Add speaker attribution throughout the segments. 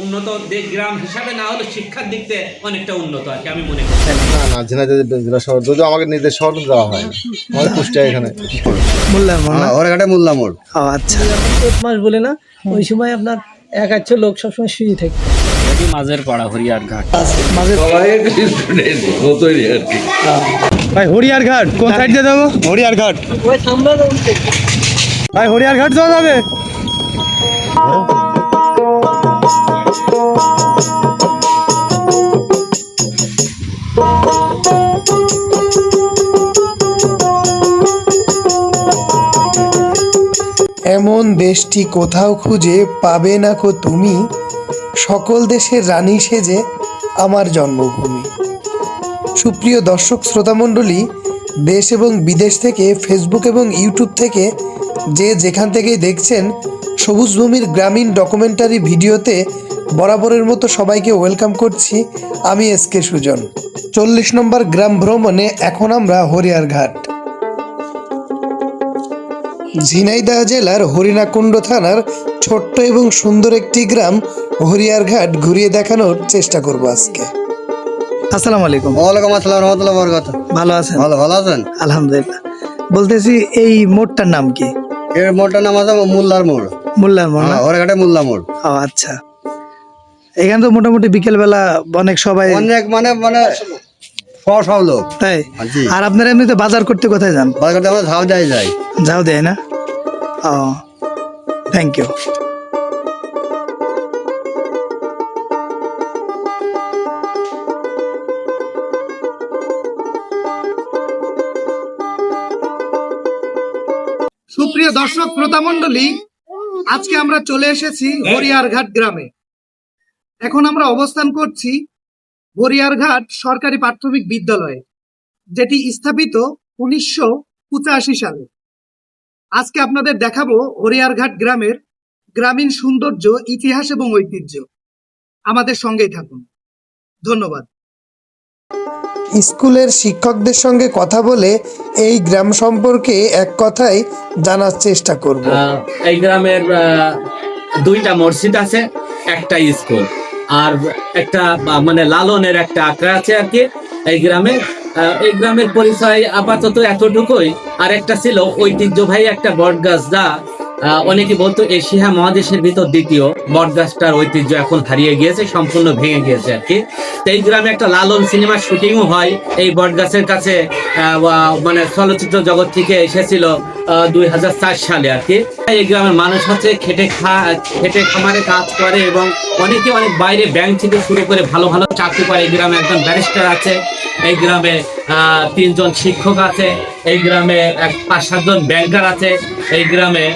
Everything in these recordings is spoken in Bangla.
Speaker 1: উন্নত দেশ গ্রাম হিসাবে না হলে শিক্ষার দিক থেকে অনেকটা উন্নত আর কি আমি মনে করি।
Speaker 2: না না ঝিনাইদহ জেলা শহর। যদিও আমাকে নিজের শহর দেওয়া হয় আমাদের কুষ্টিয়া এখানে।
Speaker 3: মোল্লার মোড় না?
Speaker 4: মোল্লা মোড়।
Speaker 3: আচ্ছা। মাস বলে না ওই সময় আপনার এক লোক সবসময় শুয়ে থাকে।
Speaker 5: মাঝের পাড়া হরিয়ার ঘাট।
Speaker 3: ভাই হরিয়ার ঘাট কোন সাইড দিয়ে যাব? হরিয়ার ঘাট। ভাই হরিয়ার ঘাট যাওয়া যাবে?
Speaker 6: এমন দেশটি কোথাও খুঁজে পাবে না কো তুমি? সকল দেশের রানী সেজে আমার জন্মভূমি। সুপ্রিয় দর্শক, শ্রোতামণ্ডলী, দেশ এবং বিদেশ থেকে ফেসবুক এবং ইউটিউব থেকে যে যেখান থেকেই দেখছেন সবুজভূমির গ্রামীণ ডকুমেন্টারি ভিডিওতে বরাবরের মতো সবাইকে ওয়েলকাম করছি। আমি এস কে সুজন। চল্লিশ নম্বর গ্রাম ভ্রমণে এখন আমরা হরিয়ার ঘাট। ঝিনাইদহ জেলার হরিণাকুণ্ড থানার ছোট্ট এবং সুন্দর একটি গ্রাম হরিয়ারঘাট ঘুরিয়ে দেখানোর চেষ্টা করব আজকে।
Speaker 3: আসসালামু আলাইকুম।
Speaker 4: ওয়ালাইকুম আসসালাম রহমতুল্লাহ বরকত।
Speaker 3: ভালো আছেন?
Speaker 4: ভালো ভালো আছেন?
Speaker 3: আলহামদুলিল্লাহ। বলতেছি এই মোড়টার নাম কি?
Speaker 4: এর মোড়টার নাম আছে মোল্লার মোড়।
Speaker 3: মোল্লার মোড়?
Speaker 4: হ্যাঁ, ওর ঘাটে মোল্লা মোড়।
Speaker 3: ও আচ্ছা। এখানে তো মোটামুটি বিকেলবেলা অনেক সবাই
Speaker 4: অনেক মানে মানে শ লোক।
Speaker 3: তাই? আর আপনারা এমনিতে বাজার করতে কোথায় যান?
Speaker 4: বাজারতে আমরা ঝাউ দেয় যাই।
Speaker 3: যাও দেয় না? ও থ্যাংক ইউ
Speaker 6: সুপ্রিয় দর্শক শ্রোতা আজকে আমরা চলে এসেছি হরিয়ারঘাট গ্রামে। এখন আমরা অবস্থান করছি হরিয়ারঘাট সরকারি প্রাথমিক বিদ্যালয়ে যেটি স্থাপিত উনিশশো পঁচাশি সালে। আজকে আপনাদের দেখাবো হরিয়ারঘাট গ্রামের গ্রামীণ সৌন্দর্য ইতিহাস এবং ঐতিহ্য। আমাদের সঙ্গেই থাকুন। ধন্যবাদ। স্কুলের শিক্ষকদের সঙ্গে কথা বলে এই গ্রাম সম্পর্কে এক কথাই জানার চেষ্টা করব।
Speaker 1: এই গ্রামের দুইটা মসজিদ আছে একটা স্কুল। আর একটা মানে লালনের একটা আঁকড়া আছে আর কি, এই গ্রামে। এই গ্রামের পরিচয় আপাতত এতটুকুই। আর একটা ছিল ঐতিহ্যবাহী একটা বট গাছ যা অনেকে বলতো এশিয়া মহাদেশের ভিতর দ্বিতীয়। বট গাছটার ঐতিহ্য এখন হারিয়ে গিয়েছে, সম্পূর্ণ ভেঙে গিয়েছে আর কি। তো এই গ্রামে একটা লালন সিনেমার শুটিংও হয়। এই বট গাছের কাছে মানে চলচ্চিত্র জগৎ থেকে এসেছিল সালে আর কি। এই গ্রামের মানুষ হচ্ছে খেটে খা, খেটে খামারে কাজ করে এবং অনেকে অনেক বাইরে ব্যাংক থেকে শুরু করে ভালো ভালো চাকরি করে। এই গ্রামে একজন ব্যারিস্টার আছে, এই গ্রামে তিনজন শিক্ষক আছে, এই গ্রামে এক পাঁচ সাতজন ব্যাংকার আছে, এই গ্রামে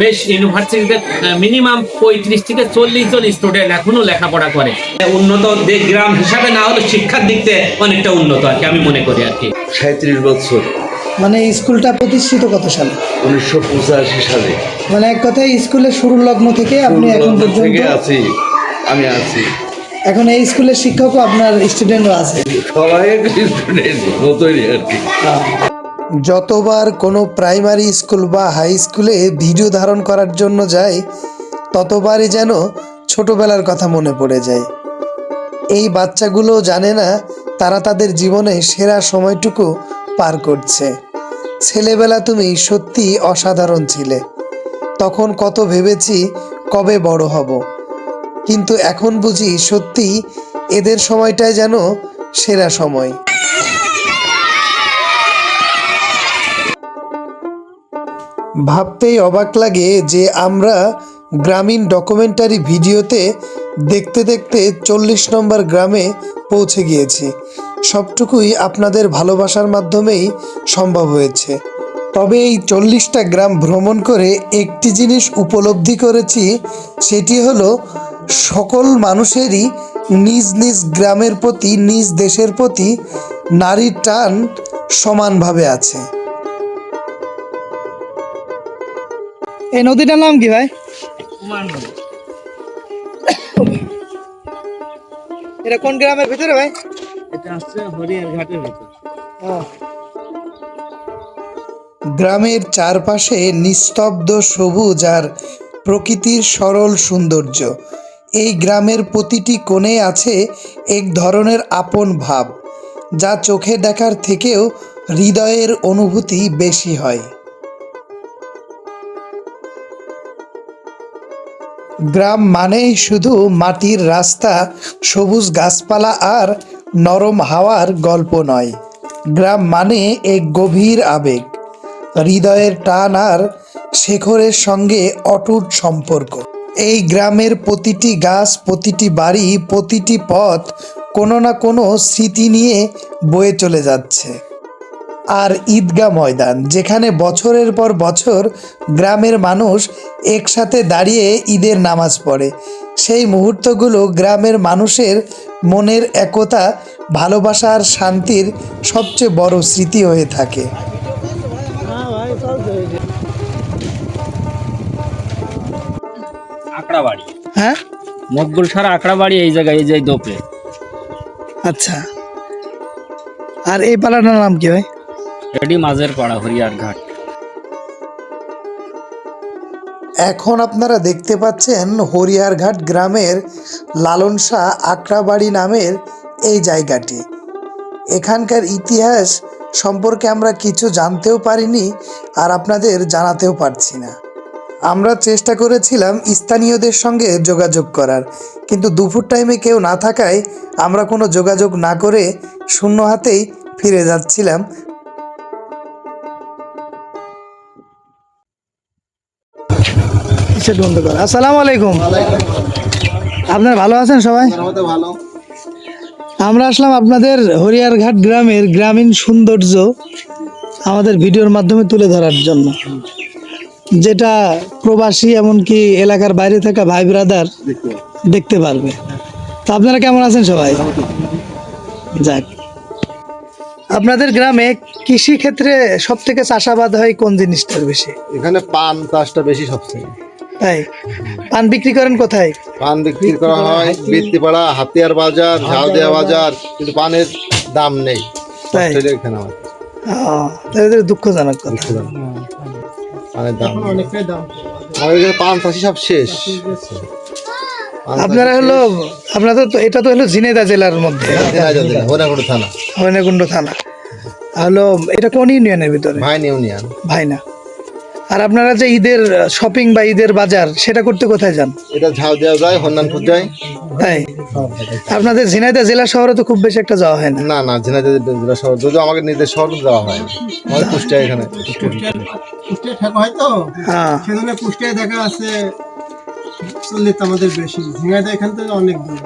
Speaker 1: বেশ ইউনিভার্সিটিতে মিনিমাম পঁয়ত্রিশ থেকে চল্লিশ জন স্টুডেন্ট এখনও লেখাপড়া করে। উন্নত গ্রাম হিসাবে না হলে শিক্ষার দিক থেকে অনেকটা উন্নত আর কি, আমি মনে করি আর কি।
Speaker 7: সাঁত্রিশ বছর।
Speaker 6: মানে এই স্কুলটা প্রতিষ্ঠিত কত সালে?
Speaker 7: উনিশশো পঁচাশি সালে।
Speaker 6: মানে এক কথায় স্কুলের শুরুর লগ্ন থেকে আপনি এখন পর্যন্ত
Speaker 7: আছি আমি আছি।
Speaker 6: এখন এই স্কুলের শিক্ষকও আপনার স্টুডেন্টও আছে।
Speaker 7: সবাই স্টুডেন্ট মতোই আর কি।
Speaker 6: যতবার কোনো প্রাইমারি স্কুল বা হাই স্কুলে ভিডিও ধারণ করার জন্য যাই ততবারই যেন ছোটবেলার কথা মনে পড়ে যায়। এই বাচ্চাগুলো জানে না তারা তাদের জীবনে সেরা সময়টুকু পার করছে। ছেলেবেলা তুমি সত্যি অসাধারণ ছিলে। তখন কত ভেবেছি কবে বড় হব। কিন্তু এখন বুঝি সত্যি এদের সময়টাই যেন সেরা সময়। ভাবতেই অবাক লাগে যে আমরা গ্রামীণ ডকুমেন্টারি ভিডিওতে দেখতে দেখতে চল্লিশ নম্বর গ্রামে পৌঁছে গিয়েছি। সবটুকুই আপনাদের ভালোবাসার মাধ্যমেই সম্ভব হয়েছে। তবে এই চল্লিশটা গ্রাম ভ্রমণ করে একটি জিনিস উপলব্ধি করেছি সেটি হলো সকল মানুষেরই নিজ নিজ গ্রামের প্রতি নিজ দেশের প্রতি নারীর টান সমানভাবে আছে।
Speaker 3: এই নদীটার নাম কি ভাই? এটা কোন গ্রামের ভিতরে ভাই?
Speaker 1: এটা হচ্ছে হরিয়ার ঘাটের ভিতর।
Speaker 6: গ্রামের চারপাশে নিস্তব্ধ সবুজ আর প্রকৃতির সরল সৌন্দর্য। এই গ্রামের প্রতিটি কোণে আছে এক ধরনের আপন ভাব, যা চোখে দেখার থেকেও হৃদয়ের অনুভূতি বেশি হয়। গ্রাম মানেই শুধু মাটির রাস্তা, সবুজ গাছপালা আর নরম হাওয়ার গল্প নয়। গ্রাম মানে এক গভীর আবেগ। হৃদয়ের টান আর শেখরের সঙ্গে অটুট সম্পর্ক। এই গ্রামের প্রতিটি গাছ, প্রতিটি বাড়ি, প্রতিটি পথ কোনো না কোনো স্মৃতি নিয়ে বয়ে চলে যাচ্ছে। আর ঈদগাহ ময়দান যেখানে বছরের পর বছর গ্রামের মানুষ একসাথে দাঁড়িয়ে ঈদের নামাজ পড়ে। সেই মুহূর্তগুলো গ্রামের মানুষের মনের একতা ভালোবাসা আর শান্তির সবচেয়ে বড় স্মৃতি হয়ে থাকে।
Speaker 5: বাড়ি
Speaker 3: হ্যাঁ?
Speaker 5: মকবুল সার আকড়া বাড়ি এই জায়গায় এই যে দোপে।
Speaker 3: আচ্ছা। আর এই পালাটার নাম কি ভাই?
Speaker 5: এটি মাঝের পাড়া হরিয়ার ঘাট
Speaker 6: এখন আপনারা দেখতে পাচ্ছেন হরিয়ারঘাট গ্রামের লালন শাহ আকরাবাড়ি নামের এই জায়গাটি। এখানকার ইতিহাস সম্পর্কে আমরা কিছু জানতেও পারিনি আর আপনাদের জানাতেও পারছি না। আমরা চেষ্টা করেছিলাম স্থানীয়দের সঙ্গে যোগাযোগ করার, কিন্তু দুপুর টাইমে কেউ না থাকায় আমরা কোনো যোগাযোগ না করে শূন্য হাতেই ফিরে যাচ্ছিলাম
Speaker 3: বন্ধ আলাইকুম। আপনার ভালো আছেন সবাই? আমরা আসলাম আপনাদের হরিয়ারঘাট গ্রামের গ্রামীণ সৌন্দর্য আমাদের ভিডিওর মাধ্যমে তুলে ধরার জন্য। যেটা প্রবাসী এমনকি এলাকার বাইরে থাকা ভাই ব্রাদার দেখতে পারবে। তো আপনারা কেমন আছেন সবাই? যাক। আপনাদের গ্রামে কৃষি ক্ষেত্রে সব থেকে চাষাবাদ হয় কোন জিনিসটার বেশি?
Speaker 2: এখানে পান চাষটা বেশি সবচেয়ে।
Speaker 3: তাই পান বিক্রি করেন কোথায়?
Speaker 2: পান বিক্রি করা হয় বৃত্তিপাড়া হাতিয়ার বাজার ঝাউদিয়া বাজার। কিন্তু পানের দাম নেই।
Speaker 3: তাই?
Speaker 2: এখানে
Speaker 3: আহ, দুঃখজনক কথা।
Speaker 2: পানের দাম আমাদের এখানে পান চাষি সব শেষ। পান
Speaker 3: আপনারা হলো আপনাদের তো এটা তো হলো ঝিনেদা জেলার মধ্যে।
Speaker 2: ঝিনাইদহ থানা।
Speaker 3: হরিণাকুণ্ড থানা। হলো এটা কোন ইউনিয়নের ভিতরে?
Speaker 2: ভাইন ইউনিয়ন।
Speaker 3: ভাই না আর আপনারা যে ঈদের শপিং বা ঈদের বাজার সেটা করতে কোথায় যান?
Speaker 2: এটা ঝাউদিয়া যায় হন্নানপুর যায়
Speaker 3: তাই? আপনাদের ঝিনাইদহ জেলা শহরে তো খুব বেশি একটা যাওয়া হয় না।
Speaker 2: না না ঝিনাইদহ জেলা শহর যদি আমাকে নিজের শহর যাওয়া হয় না। আমাদের কুষ্টিয়া এখানে।
Speaker 8: কুষ্টিয়া থাকা হয় তো
Speaker 3: হ্যাঁ।
Speaker 8: সেজন্য কুষ্টিয়ায় দেখা আছে। চল্লিশ আমাদের বেশি। ঝিঙাইদা এখান থেকে অনেক দূর।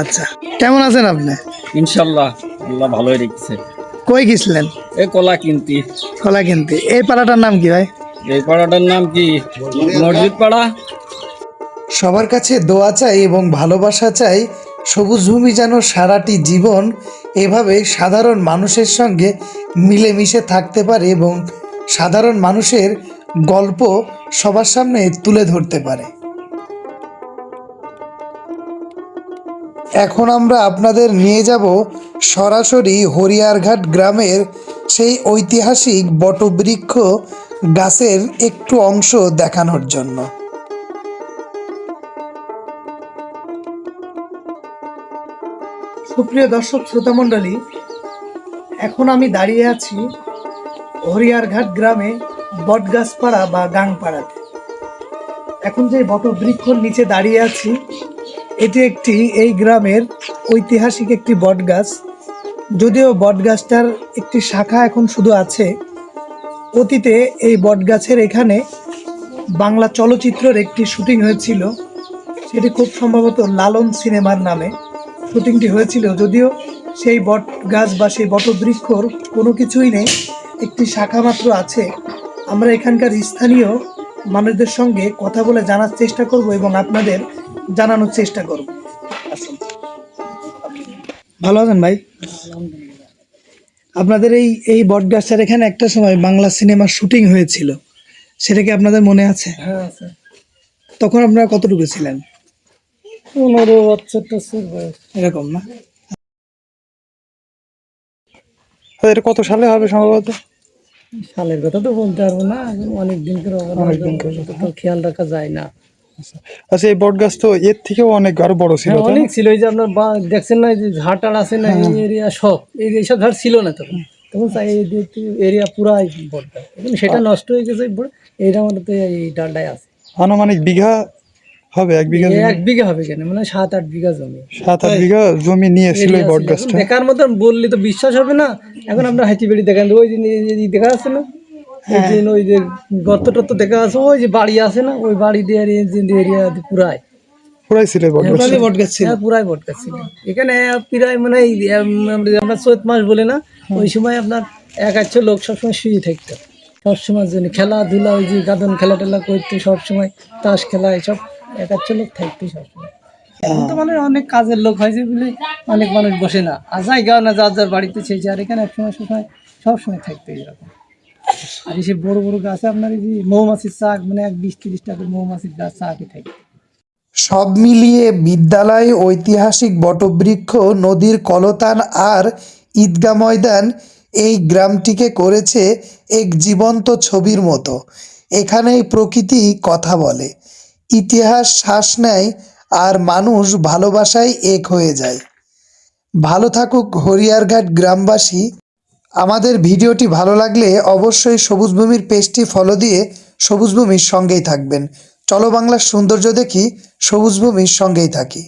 Speaker 3: আচ্ছা। কেমন আছেন আপনি?
Speaker 5: ইনশাল্লাহ আল্লাহ ভালোই রেখেছে।
Speaker 3: কই গেছিলেন?
Speaker 5: এই কলা কিনতি
Speaker 3: কলা কিনতে এই পাড়াটার নাম কি ভাই?
Speaker 5: এই পাড়াটার নাম কি? মসজিদ পাড়া?
Speaker 6: সবার কাছে দোয়া চাই এবং ভালোবাসা চাই, সবুজ ভূমি যেন সারাটি জীবন এভাবে সাধারণ মানুষের সঙ্গে মিলেমিশে থাকতে পারে এবং সাধারণ মানুষের গল্প সবার সামনে তুলে ধরতে পারে। এখন আমরা আপনাদের নিয়ে যাব সরাসরি হরিয়ারঘাট গ্রামের সেই ঐতিহাসিক বটবৃক্ষ গাছের একটু অংশ দেখানোর জন্য। সুপ্রিয় দর্শক শ্রোতা মণ্ডলী এখন আমি দাঁড়িয়ে আছি হরিয়ারঘাট গ্রামে বটগাছপাড়া বা গাংপাড়াতে। এখন যে বটবৃক্ষর নিচে দাঁড়িয়ে আছি, এটি একটি, এই গ্রামের ঐতিহাসিক একটি বটগাছ। যদিও বটগাছটার একটি শাখা এখন শুধু আছে অতীতে এই বটগাছের এখানে বাংলা চলচ্চিত্রের একটি শুটিং হয়েছিল। সেটি খুব সম্ভবত লালন সিনেমার নামে শুটিংটি হয়েছিল। যদিও সেই বট গাছ বা সেই বটবৃক্ষর কোনো কিছুই নেই, একটি শাখা মাত্র আছে। আমরা এখানকার স্থানীয় মানুষদের সঙ্গে কথা বলে জানার চেষ্টা করব এবং আপনাদের জানানোর চেষ্টা করব। আসুন। ভালো আছেন ভাই? আপনাদের এই এই বটগাছটার এখানে একটা সময় বাংলা সিনেমার শুটিং হয়েছিল। সেটা কি আপনাদের মনে আছে? হ্যাঁ তখন আপনারা কতটুকু ছিলেন? পনেরো বছর টছর এরকম না? এটা কত সালে হবে সম্ভবত?
Speaker 9: সালের কথা তো বলতে পারব না অনেক দিন করে অনেক দিন করে। তো খেয়াল রাখা যায় না। আচ্ছা এই বট গাছ তো এর থেকেও অনেক আরও বড় ছিল
Speaker 10: হ্যাঁ? অনেক ছিল এই যে আপনার দেখছেন না যে আছে না এই এরিয়া সব এই এইসব ঝাড় ছিল না তখন। তখন এই এরিয়া পুরাই বড়টা। এখন সেটা নষ্ট হয়ে গেছে এইটা আমাদের তো এই ডালটাই আছে।
Speaker 9: আনুমানিক বিঘা হবে এক বিঘা
Speaker 10: এক বিঘা হবে কেন? মানে সাত আট বিঘা জমি।
Speaker 9: সাত আট বিঘা জমি নিয়েছিল এই বট গাছটা
Speaker 10: দেখার মতন বললে তো বিশ্বাস হবে না। এখন আমরা হাইটি বেড়ি দেখেন ওই দেখা আছে না। ওই ওই যে দেখা আছে ওই যে বাড়ি আছে না ওই বাড়ি দিয়ে এরিয়া পুরাই।
Speaker 9: পুরাই ছিল বট গাছ
Speaker 3: টোটালি বট গাছ ছিল।
Speaker 10: হ্যাঁ ছিল। এখানে প্রায় মানে আমরা- চৈত মাস বলে না ওই সময় আপনার এক লোক সবসময় শুয়ে থাকতো। সবসময় জন্য খেলাধুলা ওই যে গাদন খেলা টেলা করতো সবসময় তাস খেলা এসব এক লোক থাকতো সবসময়। এখন তো মানে অনেক কাজের লোক হয়েছে বলে অনেক মানুষ বসে না। আর জায়গাও না যার যার বাড়িতে সেই আর এখানে এক সময় সময় সবসময় থাকতো এরকম। আর বড় বড় গাছে আপনার এই যে মৌমাছির চাক মানে এক বিশ মৌমাছির গাছ চাকই থাকে।
Speaker 6: সব মিলিয়ে বিদ্যালয়, ঐতিহাসিক বটবৃক্ষ, নদীর কলতান আর ঈদগা ময়দান এই গ্রামটিকে করেছে এক জীবন্ত ছবির মতো। এখানেই প্রকৃতি কথা বলে। ইতিহাস শ্বাস নেয় আর মানুষ ভালোবাসায় এক হয়ে যায়। ভালো থাকুক হরিয়ারঘাট গ্রামবাসী। আমাদের ভিডিওটি ভালো লাগলে অবশ্যই সবুজ ভূমির পেজটি ফলো দিয়ে সবুজ ভূমির সঙ্গেই থাকবেন। চলো বাংলার সৌন্দর্য দেখি সবুজ ভূমির সঙ্গেই থাকি।